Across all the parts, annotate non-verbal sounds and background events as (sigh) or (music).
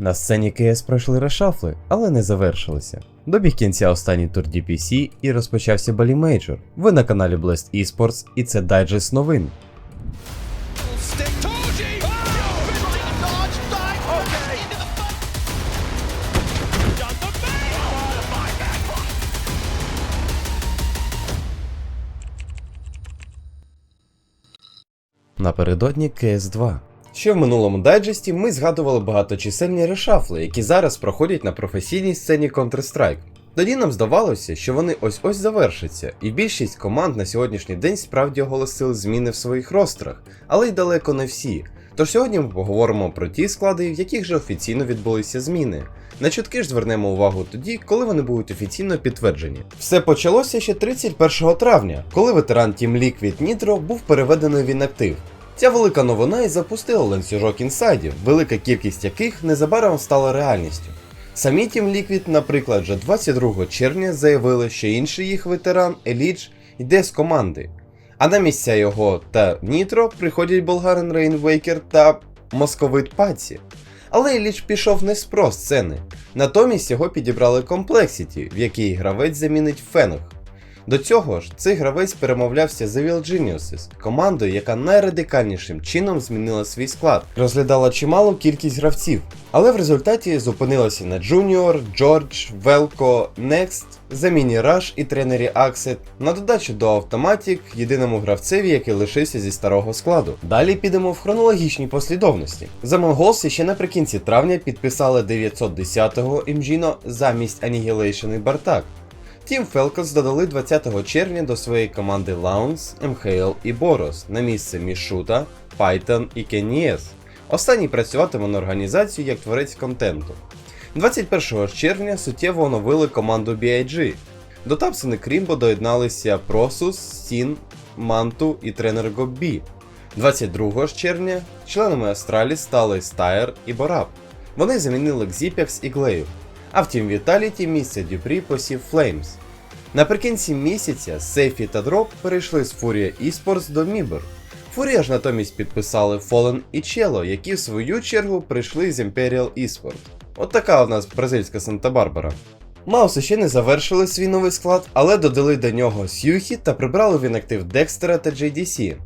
На сцені КС пройшли решафли, але не завершилися. Добіг кінця останній тур DPC і розпочався Балі Мейджор. Ви на каналі Blast Esports і це дайджест новин. Напередодні КС 2. Ще в минулому дайджесті ми згадували багаточисельні решафли, які зараз проходять на професійній сцені Counter-Strike. Тоді нам здавалося, що вони ось-ось завершаться, і більшість команд на сьогоднішній день справді оголосили зміни в своїх ростерах, але й далеко не всі. Тож сьогодні ми поговоримо про ті склади, в яких же офіційно відбулися зміни. На чутки ж звернемо увагу тоді, коли вони будуть офіційно підтверджені. Все почалося ще 31 травня, коли ветеран Team Liquid Nitro був переведений в інактив. Ця велика новина і запустила ланцюжок інсайдів, велика кількість яких незабаром стала реальністю. Самі Team Liquid, наприклад, вже 22 червня заявили, що інший їх ветеран Елідж йде з команди. А на місця його та Нітро приходять болгарин Рейнвейкер та московит Паці. Але Елідж пішов не з про сцени. Натомість його підібрали Complexity, в якій гравець замінить Фенг. До цього ж, цей гравець перемовлявся з Evil Geniuses, командою, яка найрадикальнішим чином змінила свій склад, розглядала чималу кількість гравців, але в результаті зупинилася на Junior, George, Velko, Next, заміні Rush і тренері Axet, на додачу до Automatic, єдиному гравцеві, який лишився зі старого складу. Далі підемо в хронологічній послідовності. За Монголси ще наприкінці травня підписали 910-го Імжіно замість Annihilation і Бартак. Team Falcons додали 20 червня до своєї команди Lounge, MHL і Boros на місце Мішута, Python і Kenies. Останній працюватиме на організацію як творець контенту. 21 червня суттєво оновили команду BIG. До Тапсини Крімбо доєдналися Prosus, Сін, Манту і тренер Гоббі. 22 червня членами Астралі стали Стайр і Бораб. Вони замінили Xipix і Глею. А в Team Vitality місце Дюпрі посів Flames. Наприкінці місяця Сейфі та Дроп перейшли з Furia Esports до Mibur. Furia ж натомість підписали Fallen і Чело, які в свою чергу прийшли з Imperial Esports. От така у нас бразильська Санта-Барбара. Мауси ще не завершили свій новий склад, але додали до нього Сюхі та прибрали в інактив Декстера та JDC.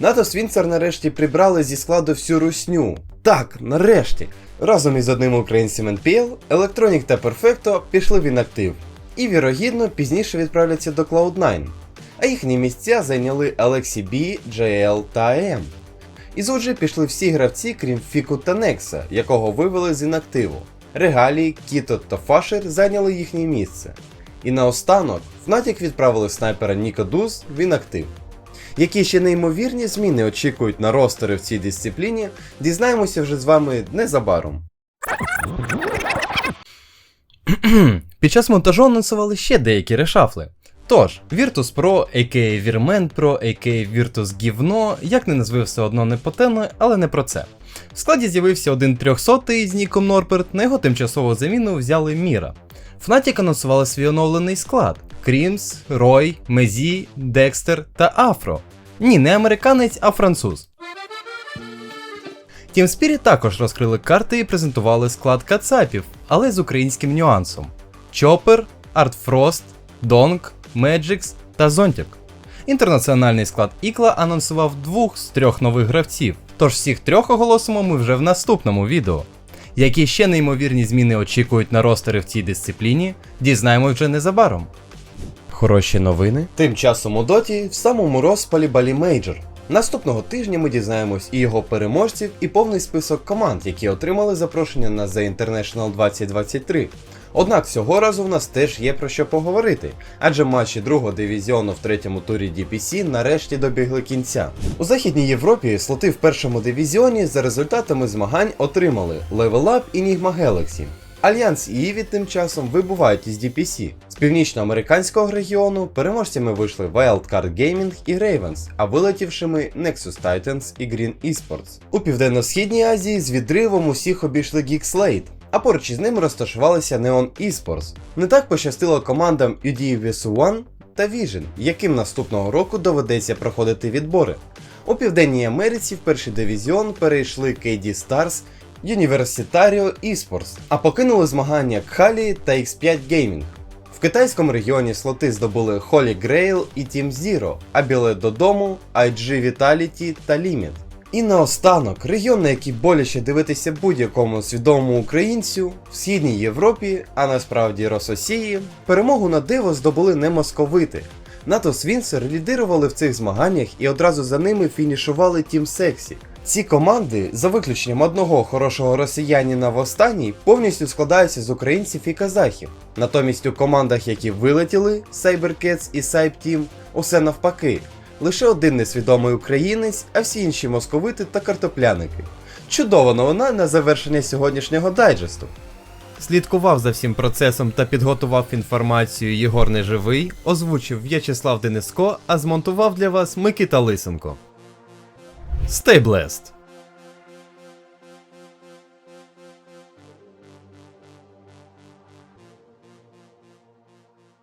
НАТО Свінцер нарешті прибрали зі складу всю русню. Так, нарешті. Разом із одним українцем NPL, Electronic та Perfecto пішли в інактив. І вірогідно пізніше відправляться до Cloud9. А їхні місця зайняли Алексі B, JL та AM. Із OG пішли всі гравці, крім Фіку та Некса, якого вивели з інактиву. Регалії, Кіто та Фашер зайняли їхнє місце. І наостанок Fnatic відправили снайпера Дуз в інактив. Які ще неймовірні зміни очікують на ростери в цій дисципліні, дізнаємося вже з вами незабаром. (clears throat) Під час монтажу анонсували ще деякі решафли. Тож, Virtus Pro, a.k.a. Virment Pro, a.k.a. Virtus Гівно, як не назви все одно не потемно, але не про це. В складі з'явився один 300 з ніком Норперт, на його тимчасову заміну взяли Міра. Fnatic анонсували свій оновлений склад: Крімс, Рой, Мезі, Декстер та Афро. Ні, не американець, а француз. Team Spirit також розкрили карти і презентували склад кацапів, але з українським нюансом: Чопер, Артфрост, Донг, Меджикс та Зонтік. Інтернаціональний склад Ікла анонсував двох з трьох нових гравців, тож всіх трьох оголосимо ми вже в наступному відео. Які ще неймовірні зміни очікують на ростери в цій дисципліні, дізнаємось вже незабаром. Хороші новини. Тим часом у доті в самому розпалі Балі Мейджор. Наступного тижня ми дізнаємось і його переможців, і повний список команд, які отримали запрошення на The International 2023. Однак цього разу в нас теж є про що поговорити, адже матчі другого дивізіону в третьому турі DPC нарешті добігли кінця. У Західній Європі слоти в першому дивізіоні за результатами змагань отримали Level Up і Nigma Galaxy. Альянс і Іві тим часом вибувають із DPC. З північноамериканського регіону переможцями вийшли Wildcard Gaming і Ravens, а вилетівшими Nexus Titans і Green Esports. У південно-східній Азії з відривом усіх обійшли Geek Slate, а поруч із ним розташувалися Neon Esports. Не так пощастило командам UD One та Vision, яким наступного року доведеться проходити відбори. У Південній Америці в перший дивізіон перейшли KD Stars, Universitario Esports, а покинули змагання Kali та X5 Gaming. В китайському регіоні слоти здобули Holy Grail і Team Zero, а білет додому IG Vitality та Limit. І наостанок, регіон, на який боляче дивитися будь-якому свідомому українцю в східній Європі, а насправді Рососії, перемогу на диво здобули не московити. НАТО Свінсер лідирували в цих змаганнях і одразу за ними фінішували Тім Сексі. Ці команди, за виключенням одного хорошого росіянина в останній, повністю складаються з українців і казахів. Натомість у командах, які вилетіли, CyberCats і Cybe усе навпаки. Лише один несвідомий українець, а всі інші московити та картопляники. Чудова новина на завершення сьогоднішнього дайджесту. Слідкував за всім процесом та підготував інформацію Єгор Неживий, озвучив В'ячеслав Дениско, а змонтував для вас Микита Лисенко. Stay blessed!